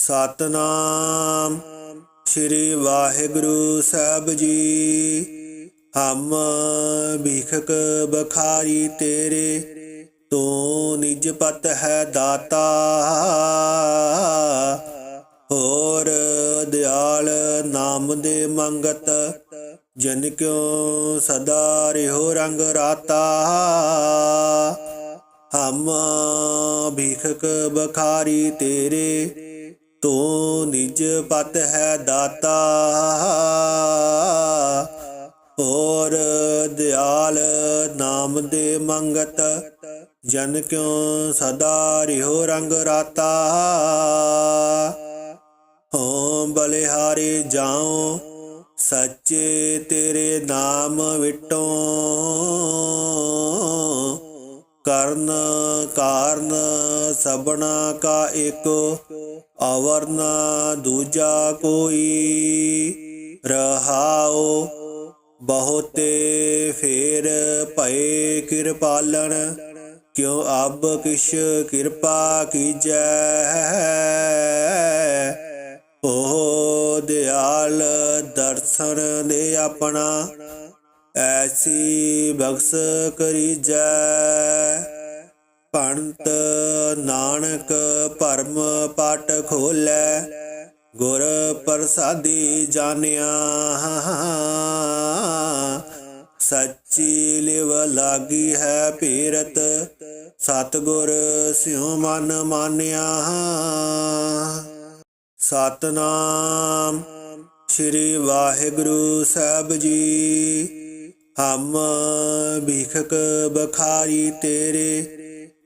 ਸਤਨਾਮ। ਸ੍ਰੀ ਵਾਹਿਗੁਰੂ ਸਾਹਿਬ ਜੀ, ਹਮ ਭਿਖਕ ਬਖਾਰੀ ਤੇਰੇ, ਤੂੰ ਨਿਜ ਪਤ ਹੈ ਦਾਤਾ। ਹੋਰ ਦਿਆਲ ਨਾਮ ਦੇ ਮੰਗਤ, ਜਨ ਕਿਉ ਸਦਾ ਰਿਹੋ ਰੰਗ ਰਾਤਾ। ਹਮ ਭਿਖਕ ਬਖਾਰੀ ਤੇਰੇ ਤੂੰ ਨਿਜ ਪਤ ਹੈ ਦਾਤਾ, ਹੋਰ ਦਿਆਲ ਨਾਮ ਦੇ ਮੰਗਤ, ਜਨ ਕਿਉ ਸਦਾ ਰਿਹੋ ਰੰਗ ਰਾਤਾ? ਹੋ ਬਲਿਹਾਰੇ ਜਾਉ, ਸੱਚੇ ਤੇਰੇ ਨਾਮ ਵਿਟੋ। ਕਰਨ ਕਾਰਨ ਸਬਣਾ ਕਾ ਏਕੋ ਅਵਰਨ ਦੂਜਾ ਕੋਈ ਰਹਾਓ ਬਹੁਤੇ ਫੇਰ ਭਏ ਕਿਰਪਾਲਣ, ਕਿਉ ਅਬ ਕਿਛ ਕਿਰਪਾ ਕੀਜੈ? ਓ ਦਿਆਲ ਦਰਸ਼ਨ ਦੇ ਆਪਣਾ, ਐਸੀ ਬਖਸ਼ ਕਰੀਜੈ। ਪੰਤ ਨਾਨਕ ਭਰਮ ਪਟ ਖੋਲੇ, ਗੁਰ ਪ੍ਰਸਾਦੀ ਜਾਣਿਆ। ਸੱਚੀ ਲਿਵ ਲਾਗੀ ਹੈ ਪੀਰਤ, ਸਤਗੁਰ ਸਿਉ ਮਨ ਮਾਨਿਆ। ਸਤਨਾਮ ਸ੍ਰੀ ਵਾਹਿਗੁਰੂ ਸਾਹਿਬ ਜੀ, ਹਮ ਭਿਖਕ ਬਖਾਰੀ ਤੇਰੇ।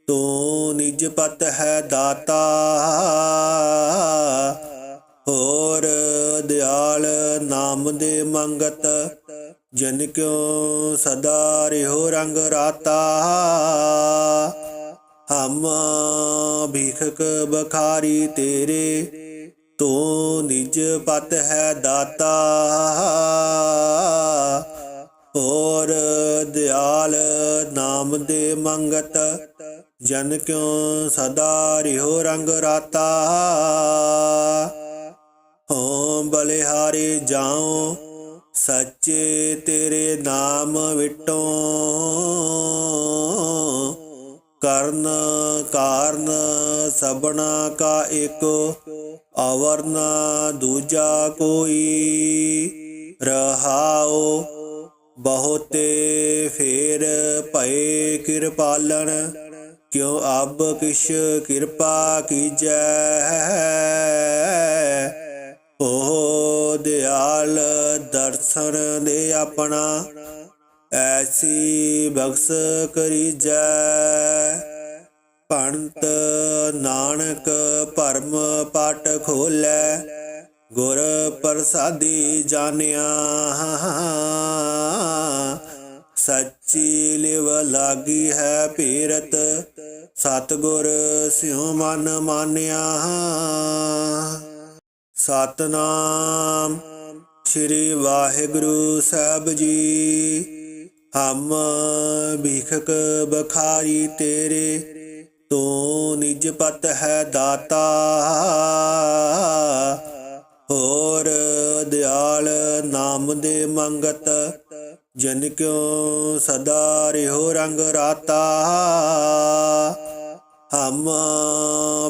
ਤੂੰ ਨਿਜ ਪਤ ਹੈ ਦਾਤਾ, ਹੋਰ ਦਿਆਲ ਨਾਮ ਦੇ ਮੰਗਤ, ਜਨ ਕਿਉ ਸਦਾ ਰਿਹੋ ਰੰਗ ਰਾਤਾ। ਹਮ ਭੀਖਕ ਬਖਾਰੀ ਤੇਰੇ, ਤੂੰ ਨਿਜ ਪਤ ਹੈ ਦਾਤਾ। ਹੋਰ ਦਿਆਲ ਨਾਮ ਦੇ ਮੰਗਤ ਜਨ ਕਿਉ ਸਦਾ ਰਿਹੋ ਰੰਗ ਰਾਤਾ? ਹੋ ਬਲਿਹਾਰੀ ਜਾਉ, ਸੱਚੇ ਤੇਰੇ ਨਾਮ ਵਿਟੋ। ਕਰਨ ਕਾਰਨ ਸਬਣਾ ਕਾ ਏਕੋ ਅਵਰਨ ਦੂਜਾ ਕੋਈ। ਰਹਾਉ ਬਹੁਤੇ ਫੇਰ ਭਏ ਕਿਰਪਾਲਨ ਕਿਉ ਅਬ ਕਿਛ ਕਿਰਪਾ ਕੀਜੈ? ਓ ਦਿਆਲ ਦਰਸ਼ਨ ਦੇ ਆਪਣਾ, ਐਸੀ ਬਖਸ਼ ਕਰੀਜੈ। ਪੰਤ ਨਾਨਕ ਭਰਮ ਪਟ ਖੋਲੇ, ਗੁਰ ਪ੍ਰਸਾਦੀ ਜਾਣਿਆ। ਸੱਚੀ ਲਿਵ ਲਾਗੀ ਹੈ ਪੀਰਤ ਸਤਗੁਰ ਸਿਉ ਮਨ ਮਾਨਿਆ। ਸਤਨਾਮ ਸ੍ਰੀ ਵਾਹਿਗੁਰੂ ਸਾਹਿਬ ਜੀ। ਹਮ ਭਿਖਕ ਬਖਾਰੀ ਤੇਰੇ, ਤੂੰ ਨਿਜ ਪਤ ਹੈ ਦਾਤਾ। ਹੋਰ ਦਿਆਲ ਨਾਮ ਦੇ ਮੰਗਤ, ਜਨ ਕਿਉ ਸਦਾ ਰਿਹੋ ਰੰਗ ਰਾਤਾ। ਹਮ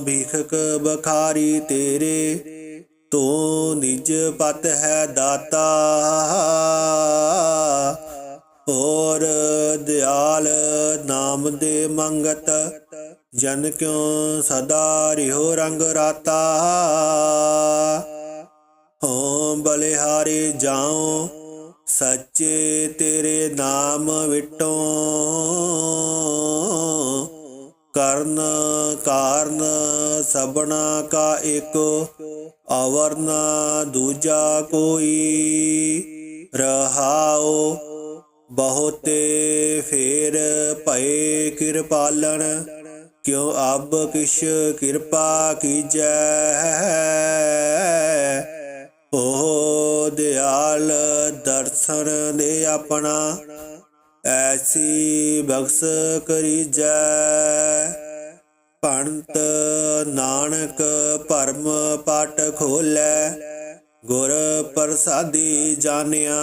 ਭਿਖਕ ਬਖਾਰੀ ਤੇਰੇ, ਤੂੰ ਨਿਜ ਪਤ ਹੈ ਦਾਤਾ। ਹੋਰ ਦਿਆਲ ਨਾਮ ਦੇ ਮੰਗਤ, ਜਨ ਕਿਉ ਸਦਾ ਰਿਹੋ ਰੰਗ ਰਾਤਾ। ਹੋ ਬਲਿਹਾਰੇ ਜਾਉ, ਸੱਚੇ ਤੇਰੇ ਨਾਮ ਵਿਟੋ। ਕਰਨ ਕਾਰਨ ਸਭਨਾ ਕਾ ਏਕੋ ਅਵਰਨ ਦੂਜਾ ਕੋਈ। ਰਹਾਉ ਬਹੁਤੇ ਫੇਰ ਭਏ ਕਿਰਪਾਲਣ ਕਿਉ ਅਬ ਕਿਛ ਕਿਰਪਾ ਕੀਜੈ। ਓ ਦਿਆਲ ਦਰਸ਼ਨ ਦੇ ਆਪਣਾ ਐਸੀ ਬਖਸ਼ ਕਰੀਜੈ ਪੰਤ ਨਾਨਕ ਭਰਮ ਪਟ ਖੋਲੈ। ਗੁਰ ਪ੍ਰਸਾਦੀ ਜਾਣਿਆ।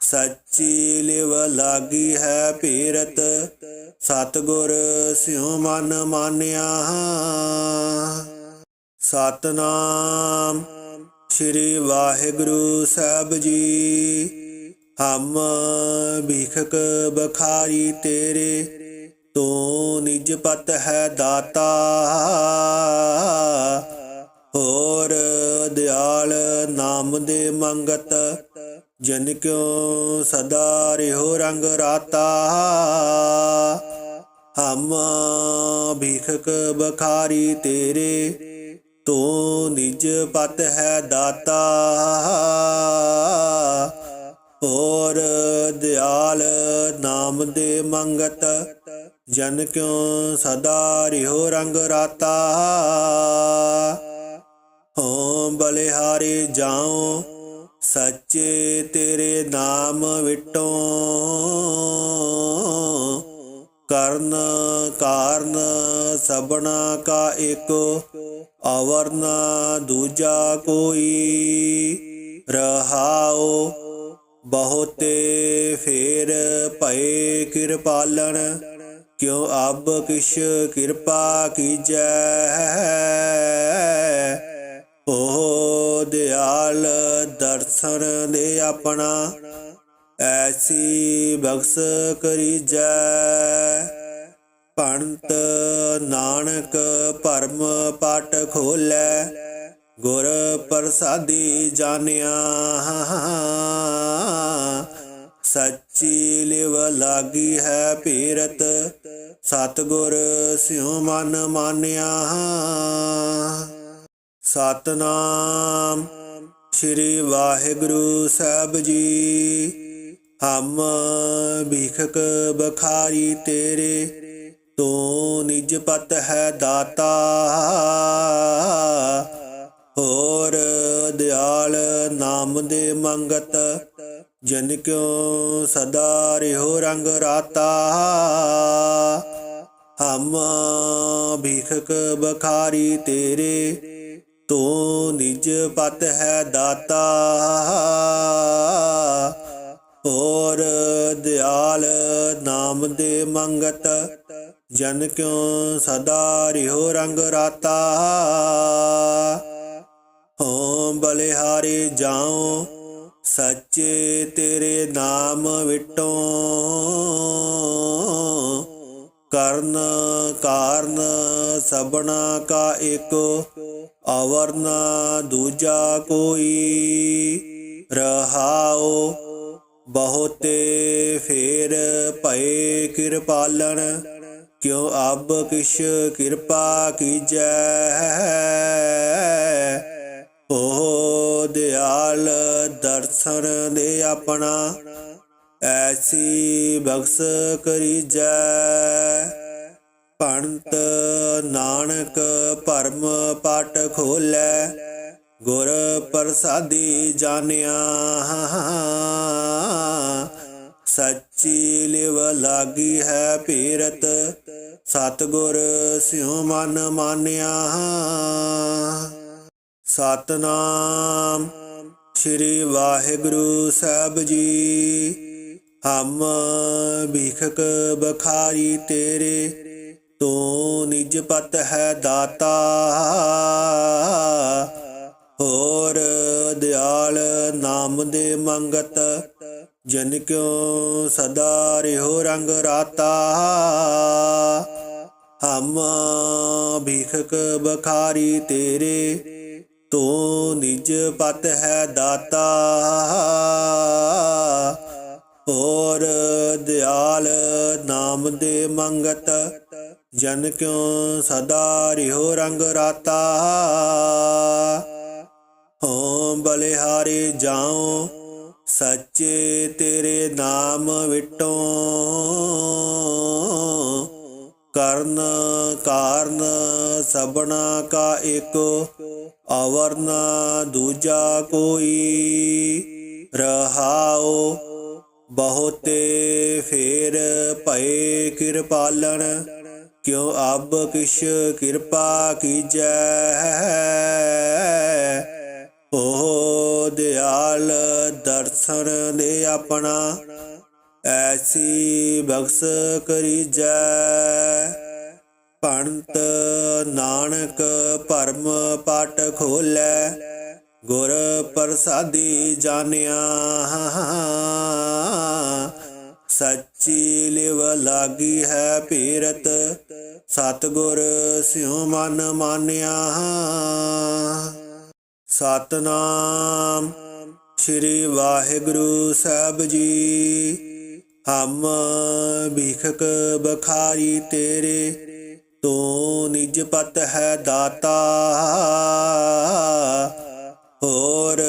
ਸੱਚੀ ਲਿਵ ਲਾਗੀ ਹੈ ਪੀਰਤ। ਸਤਗੁਰ ਸਿਉ ਮਨ ਮਾਨਿਆ। ਸਤਨਾਮ ਸ੍ਰੀ ਵਾਹਿਗੁਰੂ ਸਾਹਿਬ ਜੀ। ਹਮ ਭੀਖਕ ਬਖਾਰੀ ਤੇਰੇ ਤੂੰ ਨਿਜ ਪਤ ਹੈ ਦਾਤਾ। ਹੋਰ ਦਿਆਲ ਨਾਮ ਦੇ ਮੰਗਤ ਜਨ ਕਿਉ ਸਦਾ ਰਿਹੋ ਰੰਗ ਰਾਤਾ। ਹਮ ਭੀਖਕ ਬਖਾਰੀ ਤੇਰੇ ਤੂੰ ਨਿਜ ਪਤ ਹੈ ਦਾਤਾ। ਹੋਰ ਦਿਆਲ ਨਾਮ ਦੇ ਮੰਗਤ, ਜਨ ਕਿਉ ਸਦਾ ਰਿਹੋ ਰੰਗ ਰਾਤਾ? ਹੋ ਬਲਿਹਾਰੇ ਜਾਉ, ਸੱਚੇ ਤੇਰੇ ਨਾਮ ਵਿਟੋ। ਕਰਨ ਕਾਰਨ ਸਬਣਾ ਕਾ ਏਕੋ ਅਵਰਨ ਦੂਜਾ ਕੋਈ ਰਹਾਓ ਬਹੁਤੇ ਫੇਰ ਭਏ ਕਿਰਪਾਲਨ ਕਿਉ ਅਬ ਕਿਛ ਕਿਰਪਾ ਕੀਜੈ? ਓ ਦਿਆਲ ਦਰਸ਼ਨ ਦੇ ਆਪਣਾ, ਐਸੀ ਬਖਸ਼ ਕਰੀਜੈ। ਪੰਤ ਨਾਨਕ ਭਰਮ ਪਟ ਖੋਲੈ ਗੁਰ ਪ੍ਰਸਾਦੀ ਜਾਣਿਆ। ਸੱਚੀ ਲਿਵ ਲਾਗੀ ਹੈ ਪੀਰਤ, ਸਤਗੁਰ ਸਿਉ ਮਨ ਮਾਨਿਆ। ਸਤਨਾਮ ਸ੍ਰੀ ਵਾਹਿਗੁਰੂ ਸਾਹਿਬ ਜੀ, ਹਮ ਭਿਖਕ ਬਖਾਰੀ ਤੇਰੇ, ਤੂੰ ਨਿਜ ਪਤ ਹੈ ਦਾਤਾ। ਹੋਰ ਦਿਆਲ ਨਾਮ ਦੇ ਮੰਗਤ, ਜਨ ਕਿਉ ਸਦਾ ਰਿਹੋ ਰੰਗ ਰਾਤਾ। ਹਮ ਭਿਖਕ ਬਖਾਰੀ ਤੇਰੇ, ਤੂੰ ਨਿਜ ਪਤ ਹੈ ਦਾਤਾ। ਹੋਰ ਦਿਆਲ ਨਾਮ ਦੇ ਮੰਗਤ, ਜਨ ਕਿਉ ਸਦਾ ਰਿਹੋ ਰੰਗ ਰਾਤਾ। ਹੋ ਬਲਿਹਾਰੇ ਜਾਉ, ਸੱਚੇ ਤੇਰੇ ਨਾਮ ਵਿਟੋ। ਕਰਨ ਕਾਰਨ ਸਬਣਾ ਕਾ ਏਕੋ ਅਵਰਨ ਦੂਜਾ ਕੋਈ। ਰਹਾਓ ਬਹੁਤੇ ਫੇਰ ਭਏ ਕਿਰਪਾਲਣ, ਕਿਉ ਅਬ ਕਿਛ ਕਿਰਪਾ ਕੀਜੈ। ਓ ਦਿਆਲ ਦਰਸ਼ਨ ਦੇ ਆਪਣਾ, ਐਸੀ ਬਖਸ਼ ਕਰੀਜੈ। ਪੰਤ ਨਾਨਕ ਭਰਮ ਪਟ ਖੋਲੈ, ਗੁਰ ਪ੍ਰਸਾਦੀ ਜਾਣਿਆ। ਸੱਚੀ ਲਿਵ ਲਾਗੀ ਹੈ ਪੀਰਤ, ਸਤਗੁਰ ਸਿਉ ਮਨ ਮਾਨਿਆ। ਸਤਨਾਮ। ਸ੍ਰੀ ਵਾਹਿਗੁਰੂ ਸਾਹਿਬ ਜੀ, ਹਮ ਭਿਖਕ ਬਖਾਰੀ ਤੇਰੇ ਤੂੰ ਨਿਜ ਪਤ ਹੈ ਦਾਤਾ। ਹੋਰ ਦਿਆਲ ਨਾਮ ਦੇ ਮੰਗਤ, ਜਨ ਕਿਉ ਸਦਾ ਰਿਹੋ ਰੰਗ ਰਾਤਾ। ਹਮ ਭਿਖਕ ਬਖਾਰੀ ਤੇਰੇ ਤੂੰ ਨਿਜ ਪਤ ਹੈ ਦਾਤਾ, ਹੋਰ ਦਿਆਲ ਨਾਮ ਦੇ ਮੰਗਤ, ਜਨ ਕਿਉ ਸਦਾ ਰਿਹੋ ਰੰਗ ਰਾਤਾ? ਹੋ ਬਲਿਹਾਰੇ ਜਾਉ, ਸੱਚੇ ਤੇਰੇ ਨਾਮ ਵਿਟੋ। ਕਰਨ ਕਾਰਨ ਸਭਨਾ ਕਾ ਏਕੋ ਅਵਰਨ ਦੂਜਾ ਕੋਈ। ਰਹਾਉ ਬਹੁਤੇ ਫੇਰ ਭਏ ਕਿਰਪਾਲਣ ਕਿਉ ਅਬ ਕਿਛ ਕਿਰਪਾ ਕੀਜੈ। ਓ ਦਿਆਲ ਦਰਸ਼ਨ ਦੇ ਆਪਣਾ ਐਸੀ ਬਖਸ਼ ਕਰੀਜੈ ਪੰਤ ਨਾਨਕ ਭਰਮ ਪਟ ਖੋਲੈ। ਗੁਰ ਪ੍ਰਸਾਦੀ ਜਾਣਿਆ ਸੱਚੀ ਲਿਵ ਲਾਗੀ ਹੈ ਪੀਰਤ। ਸਤਗੁਰ ਸਿਉ ਮਨ ਮਾਨਿਆ। ਸਤਨਾਮ ਸ੍ਰੀ ਵਾਹਿਗੁਰੂ ਸਾਹਿਬ ਜੀ। ਹਮ ਭੀਖਕ ਬਖਾਰੀ ਤੇਰੇ ਤੂੰ ਨਿਜ ਪਤ ਹੈ ਦਾਤਾ। ਹੋਰ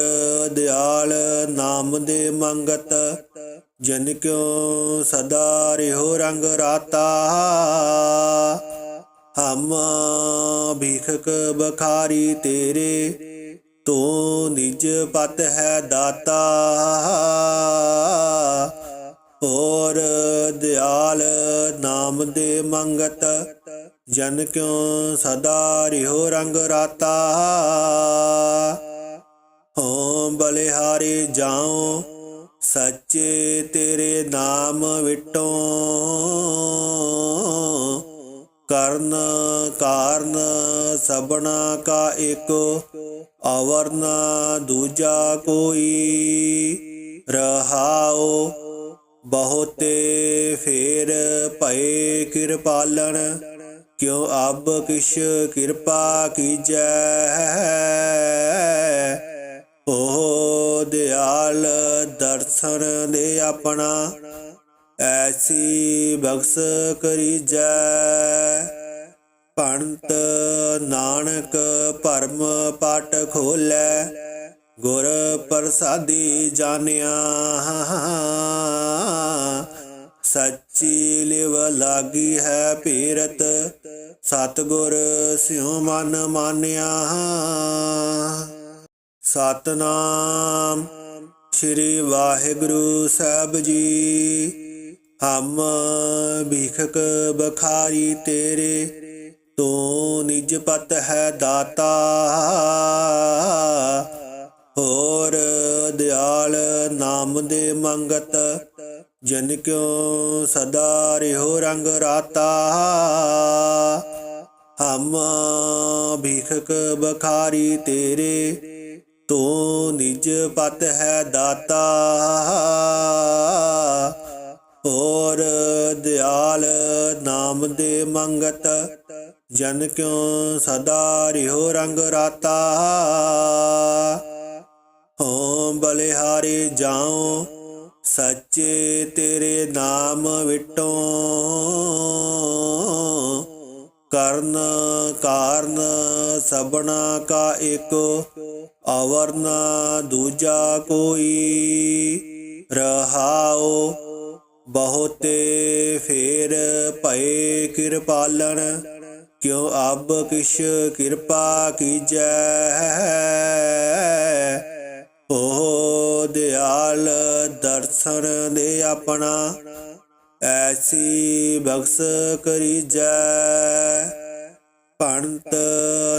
ਦਿਆਲ ਨਾਮ ਦੇ ਮੰਗਤ, ਜਨ ਕਿਉ ਸਦਾ ਰਿਹੋ ਰੰਗ ਰਾਤਾ। ਹਮ ਭੀਖਕ ਬਖਾਰੀ ਤੇਰੇ ਤੂੰ ਨਿਜ ਪਤ ਹੈ ਦਾਤਾ। ਹੋਰ ਦਿਆਲ ਨਾਮ ਦੇ ਮੰਗਤ, ਜਨ ਕਿਉ ਸਦਾ ਰਿਹੋ ਰੰਗ ਰਾਤਾ? ਹੋਂ ਬਲਿਹਾਰੇ ਜਾਉ, ਸੱਚੇ ਤੇਰੇ ਨਾਮ ਵਿਟੋ। ਕਰਨ ਕਾਰਨ ਸਬਣਾ ਕਾ ਏਕੋ, ਅਵਰਨ ਦੂਜਾ ਕੋਈ ਰਹਾਓ ਬਹੁਤੇ ਫੇਰ ਭਏ ਕਿਰਪਾਲਣ, ਕਿਉ ਅਬ ਕਿਛ ਕਿਰਪਾ ਕੀਜੈ? ਓ ਦਿਆਲ ਦਰਸ਼ਨ ਦੇ ਆਪਣਾ, ਐਸੀ ਬਖਸ਼ ਕਰੀਜੈ। ਪੰਤ ਨਾਨਕ ਭਰਮ ਪਟ ਖੋਲੈ ਗੁਰ ਪ੍ਰਸਾਦੀ ਜਾਣਿਆ। ਸੱਚੀ ਲਿਵ ਲਾਗੀ ਹੈ ਪੀਰਤ, ਸਤਗੁਰ ਸਿਉ ਮਨ ਮਾਨਿਆ। ਸਤਨਾਮ ਸ੍ਰੀ ਵਾਹਿਗੁਰੂ ਸਾਹਿਬ ਜੀ, ਹਮ ਭਿਖਕ ਬਖਾਰੀ ਤੇਰੇ, ਤੂੰ ਨਿਜ ਪਤ ਹੈ ਦਾਤਾ। ਹੋਰ ਦਿਆਲ ਨਾਮ ਦੇ ਮੰਗਤ, ਜਨ ਕਿਉ ਸਦਾ ਰਿਹੋ ਰੰਗ ਰਾਤਾ। ਹਮ ਭਿਖਕ ਬਖਾਰੀ ਤੇਰੇ, ਤੂੰ ਨਿਜ ਪਤ ਹੈ ਦਾਤਾ। ਹੋਰ ਦਿਆਲ ਨਾਮ ਦੇ ਮੰਗਤ, ਜਨ ਕਿਉ ਸਦਾ ਰਿਹੋ ਰੰਗ ਰਾਤਾ। ਹੋ ਬਲਿਹਾਰੇ ਜਾਉ ਸੱਚੇ ਤੇਰੇ ਨਾਮ ਵਿਟੋ। ਕਰਨ ਕਾਰਨ ਸਬਣਾ ਕਾ ਏਕੋ ਅਵਰਨ ਦੂਜਾ ਕੋਈ। ਰਹਾਓ, ਬਹੁਤੇ ਫੇਰ ਭਏ ਕਿਰਪਾਲਣ, ਕਿਉ ਅਬ ਕਿਛ ਕਿਰਪਾ ਕੀਜੈ। ਓ ਦਿਆਲ ਦਰਸ਼ਨ ਦੇ ਆਪਣਾ, ਐਸੀ ਬਖਸ਼ ਕਰੀਜੈ। ਪੰਤ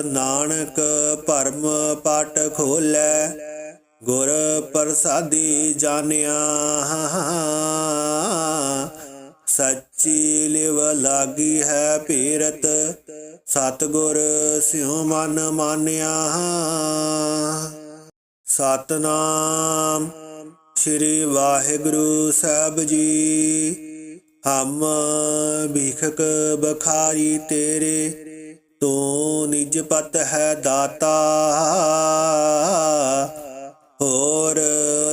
ਨਾਨਕ ਭਰਮ ਪਟ ਖੋਲੈ, ਗੁਰ ਪ੍ਰਸਾਦੀ ਜਾਣਿਆ। ਸੱਚੀ ਲਿਵ ਲਾਗੀ ਹੈ ਪੀਰਤ, ਸਤਗੁਰ ਸਿਉ ਮਨ ਮਾਨਿਆ। ਸਤਨਾਮ ਸ੍ਰੀ ਵਾਹਿਗੁਰੂ ਸਾਹਿਬ ਜੀ। ਹਮ ਭਿਖਕ ਬਖਾਰੀ ਤੇਰੇ, ਤੂੰ ਨਿਜ ਪਤ ਹੈ ਦਾਤਾ। ਹੋਰ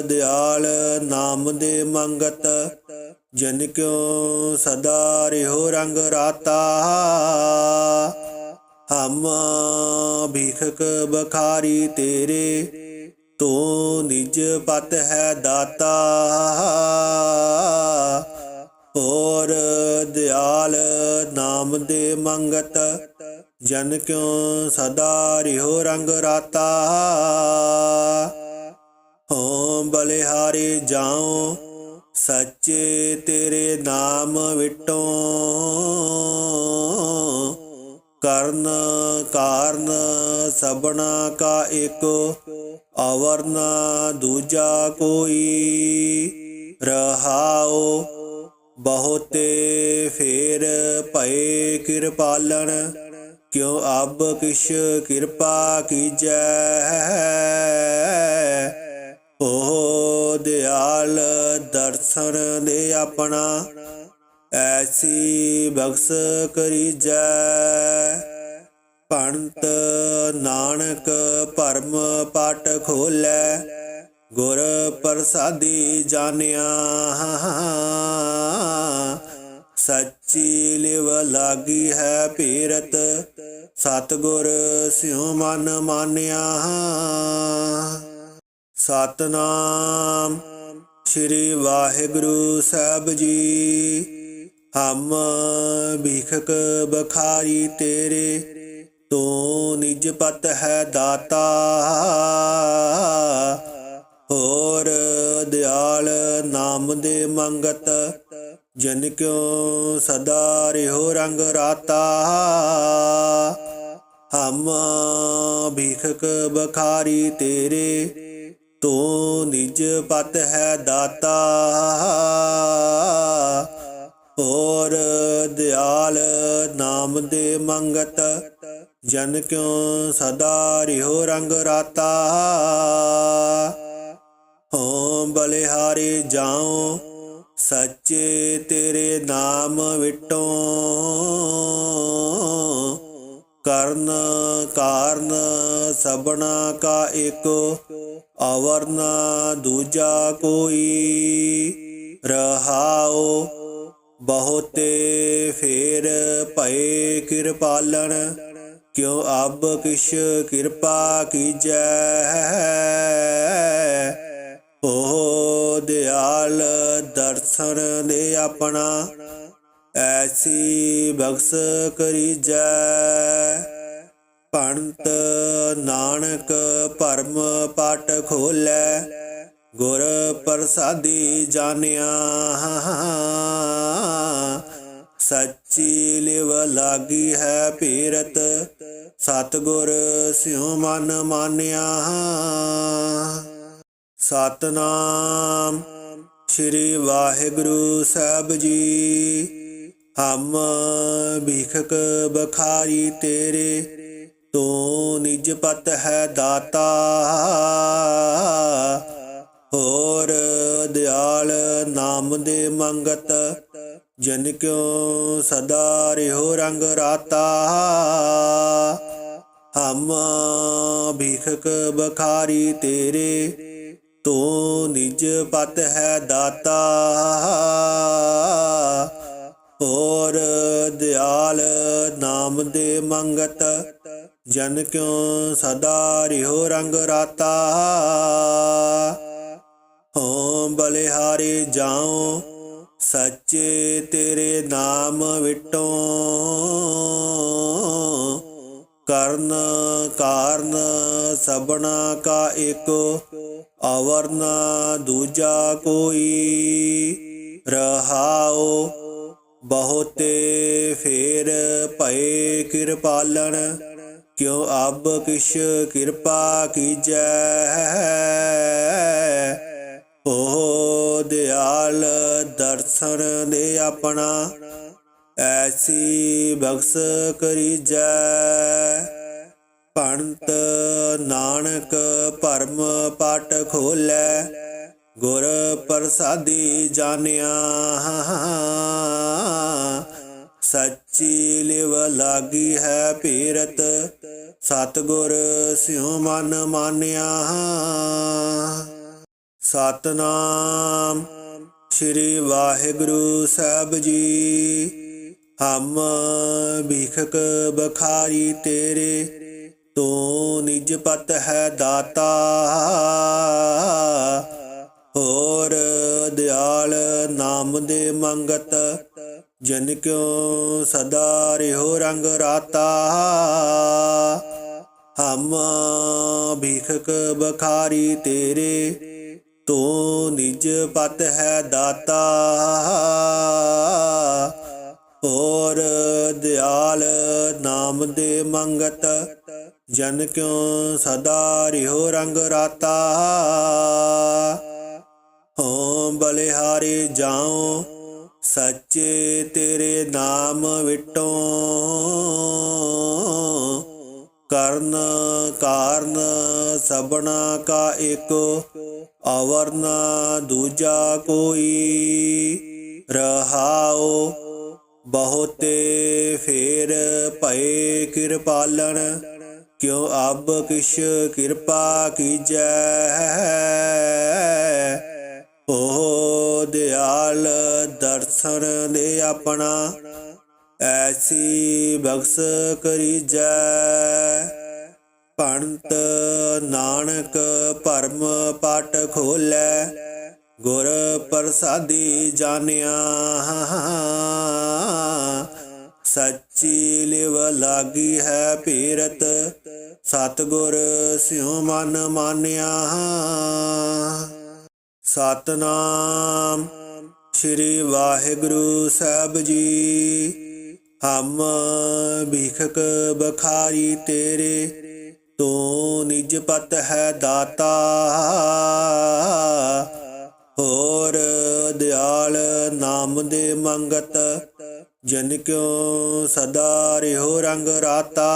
ਦਿਆਲ ਨਾਮ ਦੇ ਮੰਗਤ, ਜਨ ਕਿਉ ਸਦਾ ਰਿਹੋ ਰੰਗ ਰਾਤਾ। ਹਮ ਭਿਖਕ ਬਖਾਰੀ ਤੇਰੇ ਤੂੰ ਨਿਜ ਪਤ ਹੈ ਦਾਤਾ, ਹੋਰ ਦਿਆਲ ਨਾਮ ਦੇ ਮੰਗਤ, ਜਨ ਕਿਉ ਸਦਾ ਰਿਹੋ ਰੰਗ ਰਾਤਾ? ਹੋਂ ਬਲਿਹਾਰੇ ਜਾਉ, ਸੱਚੇ ਤੇਰੇ ਨਾਮ ਵਿਟੋ। ਕਰਨ ਕਾਰਨ ਸਬਨਾ ਕਾ ਇੱਕ ਅਵਰਨ ਦੂਜਾ ਕੋਈ ਰਹਾਓ ਬਹੁਤੇ ਫੇਰ ਭਏ ਕਿਰਪਾਲਣ, ਕਿਉ ਅਬ ਕਿਛ ਕਿਰਪਾ ਕੀਜੈ? ਓ ਦਿਆਲ ਦਰਸ਼ਨ ਦੇ ਆਪਣਾ, ਐਸੀ ਬਖਸ਼ ਕਰੀਜੈ। ਪੰਤ ਨਾਨਕ ਭਰਮ ਪਟ ਖੋਲੈ, ਗੁਰ ਪ੍ਰਸਾਦੀ ਜਾਣਿਆ। ਸੱਚੀ ਲਿਵ ਲਾਗੀ ਹੈ ਪੀਰਤ, ਸਤਗੁਰ ਸਿਉ ਮਨ ਮਾਨਿਆ। ਸਤਨਾਮ ਸ੍ਰੀ ਵਾਹਿਗੁਰੂ ਸਾਹਿਬ ਜੀ, ਹਮ ਭੀਖਕ ਬਖਾਰੀ ਤੇਰੇ। ਤੂੰ ਨਿਜ ਪਤ ਹੈ ਦਾਤਾ, ਹੋਰ ਦਿਆਲ ਨਾਮ ਦੇ ਮੰਗਤ, ਜਨ ਕਿਉ ਸਦਾ ਰਿਹੋ ਰੰਗ ਰਾਤਾ। ਹਮ ਭੀਖਕ ਬਖਾਰੀ ਤੇਰੇ, ਤੂੰ ਨਿਜ ਪਤ ਹੈ ਦਾਤਾ। ਹੋਰ ਦਿਆਲ ਨਾਮ ਦੇ ਮੰਗਤ ਜਨ ਕਿਉ ਸਦਾ ਰਿਹੋ ਰੰਗ ਰਾਤਾ? ਹੋਂ ਬਲਿਹਾਰੇ ਜਾਉ, ਸੱਚੇ ਤੇਰੇ ਨਾਮ ਵਿਟੋ। ਕਰਨ ਕਾਰਨ ਸਬਨਾ ਕਾ ਇੱਕ, ਅਵਰਨ ਦੂਜਾ ਕੋਈ। ਰਹਾਉ ਬਹੁਤੇ ਫੇਰ ਭਏ ਕਿਰਪਾਲਨ ਕਿਉ ਅਬ ਕਿਛ ਕਿਰਪਾ ਕੀਜੈ? ਓ ਦਿਆਲ ਦਰਸ਼ਨ ਦੇ ਆਪਣਾ, ਐਸੀ ਬਖਸ਼ ਕਰੀਜੈ। ਪੰਤ ਨਾਨਕ ਭਰਮ ਪਟ ਖੋਲੈ, ਗੁਰ ਪ੍ਰਸਾਦੀ ਜਾਣਿਆ। ਸੱਚੀ ਲਿਵ ਲਾਗੀ ਹੈ ਪੀਰਤ, ਸਤਗੁਰ ਸਿਉ ਮਨ ਮਾਨਿਆ। ਸਤਨਾਮ ਸ੍ਰੀ ਵਾਹਿਗੁਰੂ ਸਾਹਿਬ ਜੀ, ਹਮ ਭੀਖਕ ਬਖਾਰੀ ਤੇਰੇ, ਤੂੰ ਨਿਜ ਪਤ ਹੈ ਦਾਤਾ। ਹੋਰ ਦਿਆਲ ਨਾਮ ਦੇ ਮੰਗਤ ਜਨ ਕਿਉ ਸਦਾ ਰਿਹੋ ਰੰਗ ਰਾਤਾ। ਹਮ ਭੀਖਕ ਬਖਾਰੀ ਤੇਰੇ, ਤੂੰ ਨਿਜ ਪਤ ਹੈ ਦਾਤਾ। ਹੋਰ ਦਿਆਲ ਨਾਮ ਦੇ ਮੰਗਤ ਜਨ ਕਿਉ ਸਦਾ ਰਿਹੋ ਰੰਗ ਰਾਤਾ। ਹੋ ਬਲਿਹਾਰੇ ਜਾਉ ਸੱਚੇ ਤੇਰੇ ਨਾਮ ਵਿਟੋ ਕਰਨ ਕਾਰਨ ਸਬਨਾ ਕਾ ਇੱਕ, ਅਵਰਨ ਦੂਜਾ ਕੋਈ ਰਹਾਉ। ਬਹੁਤੇ ਫੇਰ ਭਏ ਕਿਰਪਾਲਣ, ਕਿਉ ਅਬ ਕਿਛ ਕਿਰਪਾ ਕੀਜੈ? ਓ ਦਿਆਲ ਦਰਸ਼ਨ ਦੇ ਆਪਣਾ, ਐਸੀ ਬਖਸ਼ ਕਰੀਜੈ। ਪੰਤ ਨਾਨਕ ਭਰਮ ਪਟ ਖੋਲੈ, ਗੁਰ ਪ੍ਰਸਾਦੀ ਜਾਣਿਆ। ਸੱਚੀ ਲਿਵ ਲਾਗੀ ਹੈ ਪੀਰਤ, ਸਤਗੁਰ ਸਿਉ ਮਨ ਮਾਨਿਆ। ਸਤਨਾਮ ਸ੍ਰੀ ਵਾਹਿਗੁਰੂ ਸਾਹਿਬ ਜੀ। ਹਮ ਭੀਖਕ ਬਖਾਰੀ ਤੇਰੇ ਤੂੰ ਨਿਜ ਪਤ ਹੈ ਦਾਤਾ। ਹੋਰ ਦਿਆਲ ਨਾਮ ਦੇ ਮੰਗਤ ਜਨ ਕਿਉ ਸਦਾ ਰਿਹੋ ਰੰਗ ਰਾਤਾ। ਹਮ ਭੀਖਕ ਬਖਾਰੀ ਤੇਰੇ ਤੂੰ ਨਿਜ ਪਤ ਹੈ ਦਾਤਾ ਔਰ ਦਿਆਲ ਨਾਮ ਦੇ ਮੰਗਤ, ਜਨ ਕਿਉ ਸਦਾ ਰਿਹੋ ਰੰਗ ਰਾਤਾ? ਹੋ ਬਲਿਹਾਰੇ ਜਾਉ, ਸੱਚੇ ਤੇਰੇ ਨਾਮ ਵਿਟੋ। ਕਰਨ ਕਾਰਨ ਸਭਨਾ ਕਾ ਏਕੋ ਅਵਰਨ ਦੂਜਾ ਕੋਈ ਰਹਾਉ, ਬਹੁਤੇ ਫੇਰ ਭਏ ਕਿਰਪਾਲਣ ਕਿਉ ਅਬ ਕਿਛ ਕਿਰਪਾ ਕੀਜੈ? ਓ ਦਿਆਲ ਦਰਸ਼ਨ ਦੇ ਆਪਣਾ ਐਸੀ ਬਖਸ਼ ਕਰੀਜੈ। ਪੰਤ ਨਾਨਕ ਭਰਮ ਪਟ ਖੋਲੇ। ਗੁਰ ਪ੍ਰਸਾਦੀ ਜਾਣਿਆ। ਸੱਚੀ ਲਿਵ ਲਾਗੀ ਹੈ ਪੀਰਤ। ਸਤਗੁਰ ਸਿਉ ਮਨ ਮਾਨਿਆ। ਸਤਨਾਮ ਸ੍ਰੀ ਵਾਹਿਗੁਰੂ ਸਾਹਿਬ ਜੀ। ਹਮ ਭੀਖਕ ਬਖਾਰੀ ਤੇਰੇ ਤੂੰ ਨਿਜ ਪਤ ਹੈ ਦਾਤਾ। ਹੋਰ ਦਿਆਲ ਨਾਮ ਦੇ ਮੰਗਤ ਜਨ ਕਿਉ ਸਦਾ ਰਿਹੋ ਰੰਗ ਰਾਤਾ।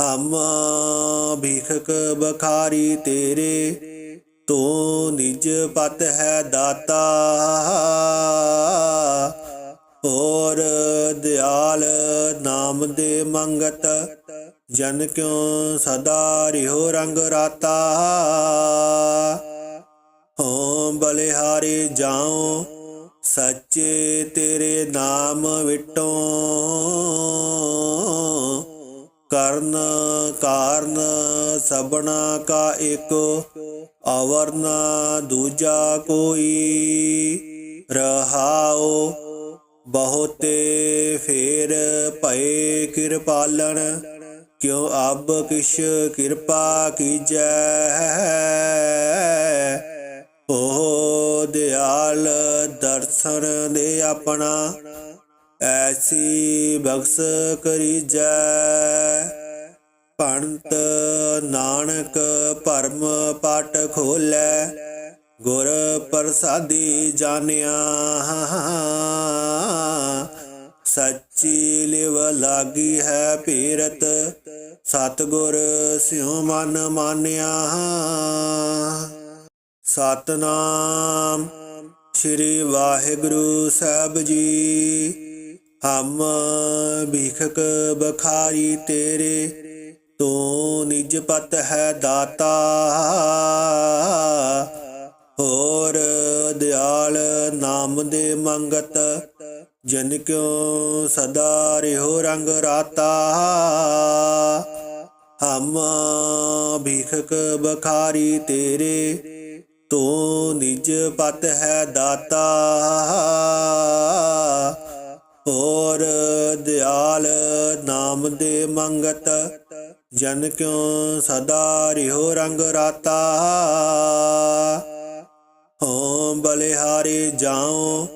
ਹਮ ਭੀਖਕ ਬਖਾਰੀ ਤੇਰੇ ਤੂੰ ਨਿਜ ਪਤ ਹੈ ਦਾਤਾ। ਹੋਰ ਦਿਆਲ ਨਾਮ ਦੇ ਮੰਗਤ, ਜਨ ਕਿਉ ਸਦਾ ਰਿਹੋ ਰੰਗ ਰਾਤਾ? ਹੋ ਬਲਿਹਾਰੇ ਜਾਉ, ਸੱਚੇ ਤੇਰੇ ਨਾਮ ਵਿਟੋ। ਕਰਨ ਕਾਰਨ ਸਬਣਾ ਕਾ ਏਕੋ ਅਵਰਨ ਦੂਜਾ ਕੋਈ ਰਹਾਓ ਬਹੁਤੇ ਫੇਰ ਭਏ ਕਿਰਪਾਲਣ, ਕਿਉ ਅਬ ਕਿਛ ਕਿਰਪਾ ਕੀਜੈ? ਓ ਦਿਆਲ ਦਰਸ਼ਨ ਦੇ ਆਪਣਾ, ਐਸੀ ਬਖਸ਼ ਕਰੀ ਜੈ ਪੰਤ ਨਾਨਕ ਭਰਮ ਪਟ ਖੋਲੇ, ਗੁਰ ਪ੍ਰਸਾਦੀ ਜਾਣਿਆ। ਸੱਚੀ ਲਿਵ ਲਾਗੀ ਹੈ ਪੀਰਤ। ਸਤਗੁਰ ਸਿਉ ਮਨ ਮਾਨਿਆ। ਸਤਨਾਮ ਸ੍ਰੀ ਵਾਹਿਗੁਰੂ ਸਾਹਿਬ ਜੀ। ਹਮ ਭਿਖਕ ਬਖਾਰੀ ਤੇਰੇ, ਤੂੰ ਨਿਜ ਪਤ ਹੈ ਦਾਤਾ। ਹੋਰ ਦਿਆਲ ਨਾਮ ਦੇ ਮੰਗਤ ਜਨ ਕਿਉ ਸਦਾ ਰਿਹੋ ਰੰਗ ਰਾਤਾ। ਹਮ ਭੀਖਕ ਬਖਾਰੀ ਤੇਰੇ, ਤੂੰ ਨਿਜ ਪਤ ਹੈ ਦਾਤਾ। ਹੋਰ ਦਿਆਲ ਨਾਮ ਦੇ ਮੰਗਤ ਜਨ ਕਿਉ ਸਦਾ ਰਿਹੋ ਰੰਗ ਰਾਤਾ। ਹੋ ਬਲਿਹਾਰੇ ਜਾਉ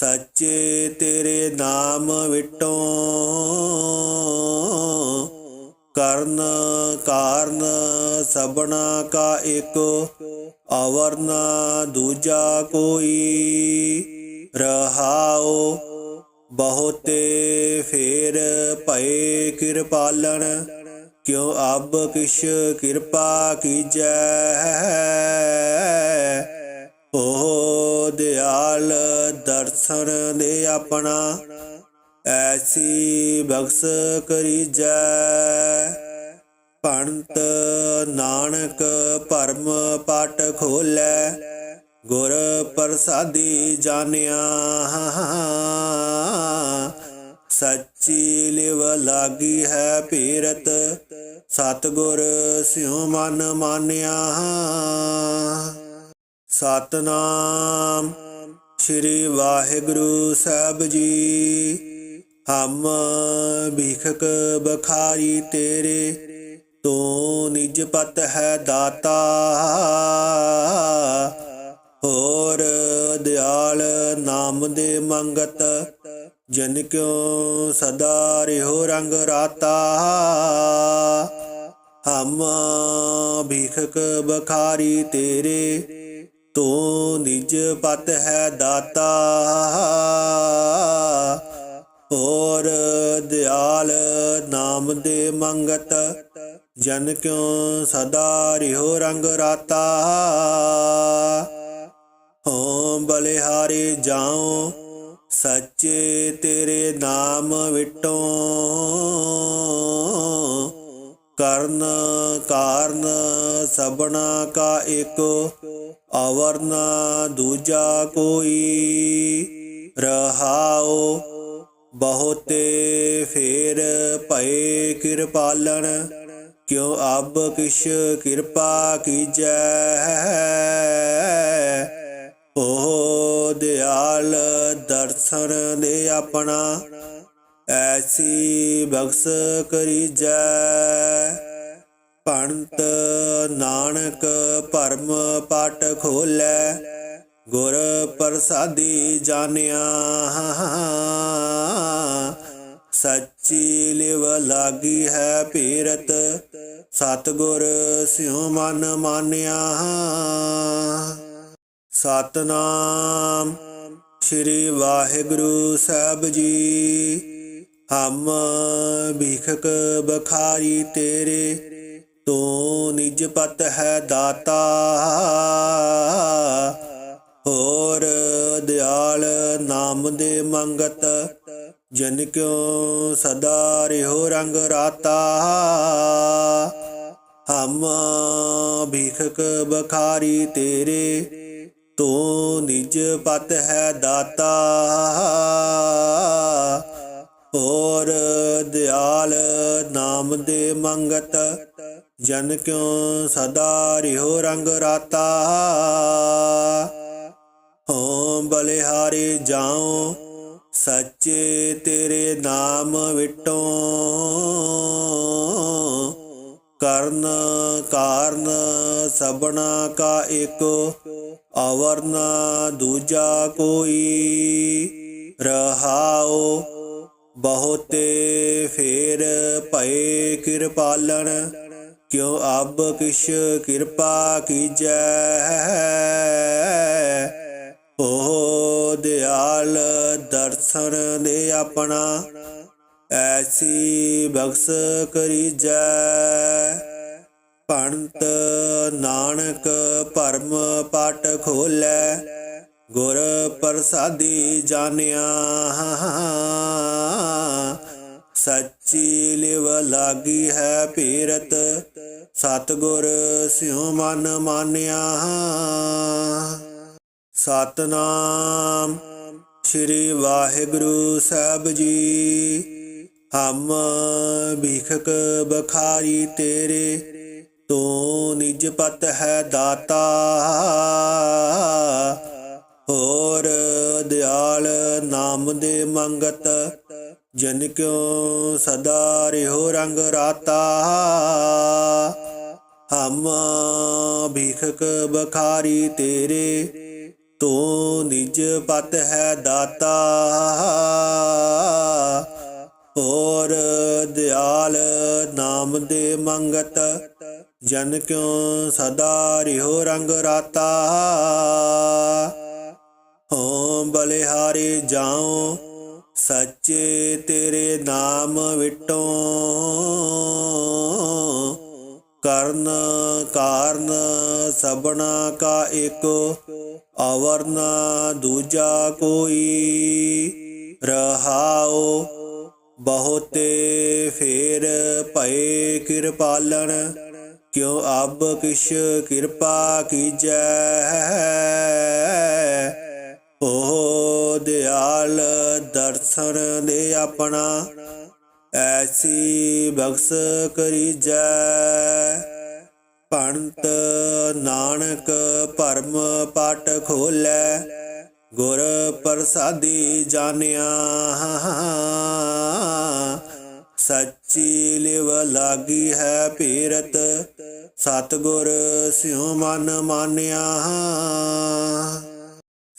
ਸੱਚੇ ਤੇਰੇ ਨਾਮ ਵਿਟੋ ਕਰਨ ਕਾਰਨ ਸਬਣਾ ਕਾ ਏਕੋ ਅਵਰਨ ਦੂਜਾ ਕੋਈ ਰਹਾਉ, ਬਹੁਤੇ ਫੇਰ ਭਏ ਕਿਰਪਾਲਣ ਕਿਉ ਅਬ ਕਿਛ ਕਿਰਪਾ ਕੀਜੈ? ਓ ਦਿਆਲ ਦਰਸ਼ਨ ਦੇ ਆਪਣਾ, ਐਸੀ ਬਖਸ਼ ਕਰੀਜੈ। ਪੰਤ ਨਾਨਕ ਭਰਮ ਪਟ ਖੋਲੇ, ਗੁਰ ਪ੍ਰਸਾਦੀ ਜਾਣਿਆ। ਸੱਚੀ ਲਿਵ ਲਾਗੀ ਹੈ ਪੀਰਤ, ਸਤਗੁਰ ਸਿਉ ਮਨ ਮਾਨਿਆ। ਸਤਨਾਮ। ਸ੍ਰੀ ਵਾਹਿਗੁਰੂ ਸਾਹਿਬ ਜੀ, ਹਮ ਭਿਖਕ ਬਖਾਰੀ ਤੇਰੇ ਤੂੰ ਨਿਜ ਪਤ ਹੈ ਦਾਤਾ। ਹੋਰ ਦਿਆਲ ਨਾਮ ਦੇ ਮੰਗਤ, ਜਨ ਕਿਉ ਸਦਾ ਰਿਹੋ ਰੰਗ ਰਾਤਾ। ਹਮ ਭੀਖਕ ਬਖਾਰੀ ਤੇਰੇ ਤੂੰ ਨਿਜ ਪਤ ਹੈ ਦਾਤਾ, ਹੋਰ ਦਿਆਲ ਨਾਮ ਦੇ ਮੰਗਤ, ਜਨ ਕਿਉ ਸਦਾ ਰਿਹੋ ਰੰਗ ਰਾਤਾ? ਹੋ ਬਲਿਹਾਰੇ ਜਾਉ, ਸੱਚੇ ਤੇਰੇ ਨਾਮ ਵਿਟੋ। ਕਰਨ ਕਾਰਨ ਸਭਨਾ ਕਾ ਏਕੋ ਅਵਰ ਦੂਜਾ ਕੋਈ ਰਹਾਉ, ਬਹੁਤੇ ਫੇਰ ਭਏ ਕਿਰਪਾਲਣ, ਕਿਉ ਅਬ ਕਿਛ ਕਿਰਪਾ ਕੀਜੈ। ਓ ਦਿਆਲ ਦਰਸ਼ਨ ਦੇ ਆਪਣਾ ਐਸੀ ਬਖਸ਼ ਕਰੀਜੈ ਪੰਤ ਨਾਨਕ ਭਰਮ ਪਟ ਖੋਲੇ। ਗੁਰ ਪ੍ਰਸਾਦੀ ਜਾਣਿਆ ਸੱਚੀ ਲਿਵ ਲਾਗੀ ਹੈ ਪੀਰਤ। ਸਤਗੁਰ ਸਿਉ ਮਨ ਮਾਨਿਆ। ਸਤਨਾਮ ਸ੍ਰੀ ਵਾਹਿਗੁਰੂ ਸਾਹਿਬ ਜੀ। ਹਮ ਭੀਖਕ ਬਖਾਰੀ ਤੇਰੇ ਤੂੰ ਨਿਜ ਪਤ ਹੈ ਦਾਤਾ। ਹੋਰ ਦਿਆਲ ਨਾਮ ਦੇ ਮੰਗਤ, ਜਨ ਕਿਉ ਸਦਾ ਰਿਹੋ ਰੰਗ ਰਾਤਾ। ਹਮ ਭੀਖਕ ਬਖਾਰੀ ਤੇਰੇ ਤੂੰ ਨਿਜ ਪਤ ਹੈ ਦਾਤਾ। ਹੋਰ ਦਿਆਲ ਨਾਮ ਦੇ ਮੰਗਤ, ਜਨ ਕਿਉ ਸਦਾ ਰਿਹੋ ਰੰਗ ਰਾਤਾ? ਹੋ ਬਲਿਹਾਰੇ ਜਾਉ, ਸੱਚੇ ਤੇਰੇ ਨਾਮ ਵਿਟੋ। ਕਰਨ ਕਾਰਨ ਸਬਣਾ ਕਾ ਏਕੋ ਅਵਰ ਦੂਜਾ ਕੋਈ ਰਹਾਉ। ਬਹੁਤੇ ਫੇਰ ਭਏ ਕਿਰਪਾਲਨ ਕਿਉ ਅਬ ਕਿਛ ਕਿਰਪਾ ਕੀਜੈ? ਓ ਦਿਆਲ ਦਰਸ਼ਨ ਦੇ ਆਪਣਾ, ਐਸੀ ਬਖਸ਼ ਕਰੀਜੈ। ਪੰਤ ਨਾਨਕ ਭਰਮ ਪਟ ਖੋਲੇ ਗੁਰ ਪ੍ਰਸਾਦੀ ਜਾਣਿਆ। ਸੱਚੀ ਲਿਵ ਲਾਗੀ ਹੈ ਪੀਰਤ, ਸਤਗੁਰ ਸਿਉ ਮਨ ਮਾਨਿਆ। ਸਤਨਾਮ ਸ੍ਰੀ ਵਾਹਿਗੁਰੂ ਸਾਹਿਬ ਜੀ, ਹਮ ਭੀਖਕ ਬਖਾਰੀ ਤੇਰੇ, ਤੂੰ ਨਿਜ ਪਤ ਹੈ ਦਾਤਾ। ਹੋਰ ਦਿਆਲ ਨਾਮ ਦੇ ਮੰਗਤ, ਜਨ ਕਿਉ ਸਦਾ ਰਿਹੋ ਰੰਗ ਰਾਤਾ। ਹਮ ਭੀਖਕ ਬਖਾਰੀ ਤੇਰੇ, ਤੂੰ ਨਿਜ ਪਤ ਹੈ ਦਾਤਾ। ਹੋਰ ਦਿਆਲ ਨਾਮ ਦੇ ਮੰਗਤ, ਜਨ ਕਿਉ ਸਦਾ ਰਿਹੋ ਰੰਗ ਰਾਤਾ। ਹੋ ਬਲਿਹਾਰੇ ਜਾਉ, ਸੱਚੇ ਤੇਰੇ ਨਾਮ ਵਿਟੋ। ਕਰਨ ਕਾਰਨ ਸਬਣਾ ਕਾ ਏਕੋ ਅਵਰ ਦੂਜਾ ਕੋਈ। ਰਹਾਓ ਬਹੁਤੇ ਫੇਰ ਭਏ ਕਿਰਪਾਲਨ ਕਿਉ ਅਬ ਕਿਛ ਕਿਰਪਾ ਕੀਜੈ। ਓ ਦਿਆਲ ਦਰਸ਼ਨ ਦੇ ਆਪਣਾ, ਐਸੀ ਬਖਸ਼ ਕਰੀਜੈ। ਪੰਤ ਨਾਨਕ ਭਰਮ ਪਟ ਖੋਲੇ, ਗੁਰ ਪ੍ਰਸਾਦੀ ਜਾਣਿਆ। ਸੱਚੀ ਲਿਵ ਲਾਗੀ ਹੈ ਪੀਰਤ, ਸਤਿਗੁਰ ਸਿਉ ਮਨ ਮਾਨਿਆ।